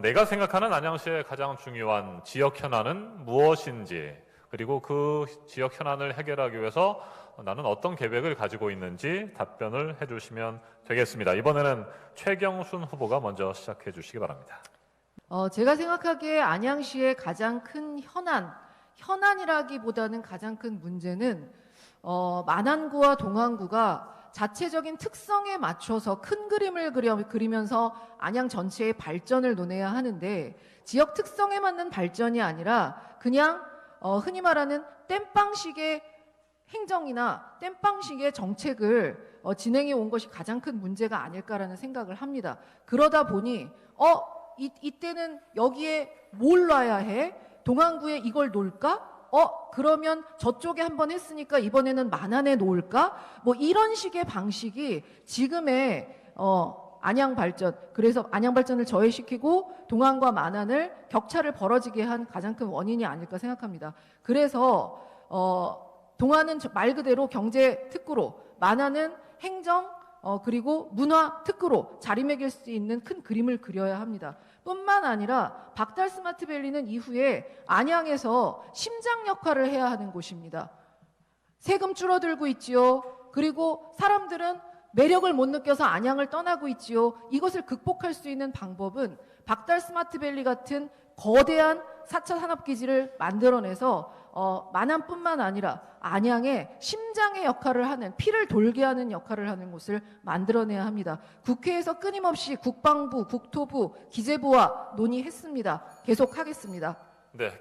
내가 생각하는 안양시의 가장 중요한 지역 현안은 무엇인지 그리고 그 지역 현안을 해결하기 위해서 나는 어떤 계획을 가지고 있는지 답변을 해주시면 되겠습니다. 이번에는 최경순 후보가 먼저 시작해 주시기 바랍니다. 어, 제가 생각하기에 안양시의 가장 큰 현안, 현안이라기보다는 가장 큰 문제는 어, 만안구와 동안구가 자체적인 특성에 맞춰서 큰 그림을 그려, 그리면서 안양 전체의 발전을 논해야 하는데 지역 특성에 맞는 발전이 아니라 그냥 어, 흔히 말하는 땜빵식의 행정이나 땜빵식의 정책을 어, 진행해 온 것이 가장 큰 문제가 아닐까라는 생각을 합니다. 그러다 보니 어 이, 이때는 여기에 뭘 놔야 해? 동안구에 이걸 놓을까? 어 그러면 저쪽에 한 번 했으니까 이번에는 만안에 놓을까? 뭐 이런 식의 방식이 지금의 어 안양 발전 그래서 안양 발전을 저해시키고 동안과 만안을 격차를 벌어지게 한 가장 큰 원인이 아닐까 생각합니다. 그래서 어 동안은 저- 말 그대로 경제 특구로, 만화는 행정 어, 그리고 문화 특구로 자리매길 수 있는 큰 그림을 그려야 합니다. 뿐만 아니라 박달 스마트 밸리는 이후에 안양에서 심장 역할을 해야 하는 곳입니다. 세금 줄어들고 있지요. 그리고 사람들은 매력을 못 느껴서 안양을 떠나고 있지요. 이것을 극복할 수 있는 방법은 박달 스마트 밸리 같은 거대한 4차 산업기지를 만들어내서 어, 만안뿐만 아니라 안양의 심장의 역할을 하는 피를 돌게 하는 역할을 하는 곳을 만들어내야 합니다. 국회에서 끊임없이 국방부, 국토부, 기재부와 논의했습니다. 계속하겠습니다. 네,